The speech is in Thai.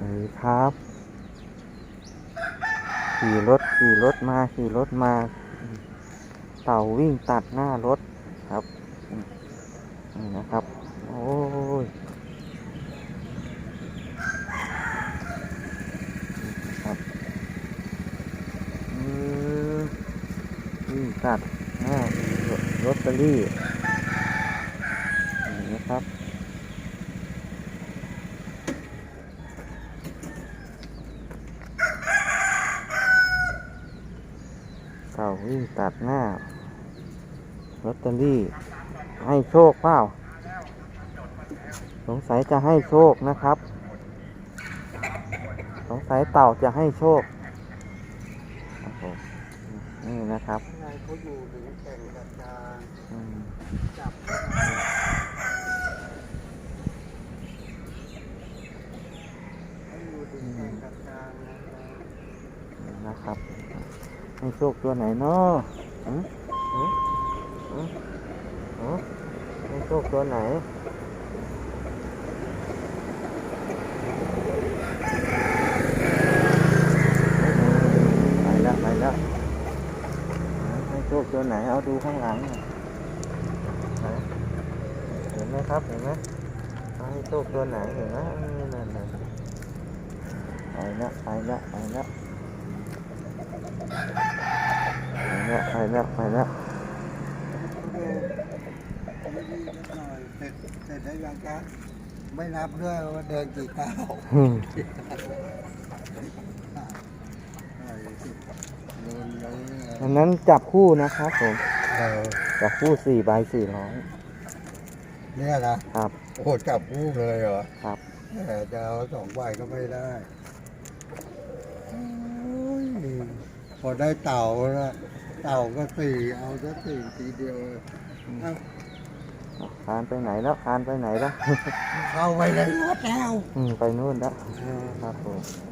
ดีครับ ขี่รถขี่รถมาขี่รถมา เต่าวิ่งตัดหน้ารถครับนี่นะครับ โอ้ยครับอืมวิ่งตัดหน้ารถตอรี่นี่นะครับ เต่าวิ่งตัดหน้าลอตเตอรี่ ให้โชคเปล่า สงสัยจะให้โชคนะครับ สงสัยเต่าจะให้โชคโโนี่นะครับเขาอยู่ถึงแข่งกับจางจับนะครับ ให้โชคตัวไหนเนาะอืมอืมอืมอืมให้โชคตัวไหนไปแล้วไปแล้วให้โชคตัวไหน เอาดูข้างหลังเห็นไหมครับ เห็นไหมเอาให้โชคตัวไหน เห็นไหมนั่นนั่นไปล้วไปล้วไปล้วไป แล้วไปแล้วไปแล้วไม่ดีนิดหน่อยเสร็จเสร็จได้ยังครับไม่นับด้วยว่าเดินกี่ก้าวอืมเดินเลยอันนั้นจับคู่นะครับผมเออจับคู่สี่ใบสี่ร้อยเนี่ยนะครับโอ้จับคู่เลยเหรอครับแต่จะเอาสองใบก็ไม่ได้โอ้ยพอได้เต่าแล้ว เต่าก็สี่เอาซะสี่ทีเดียวเอ้าเอาคานไปไหนแล้วคานไปไหนแล้ว เข้าไปในรถแล้ว อืม ไปนู่นแล้วครับผมโ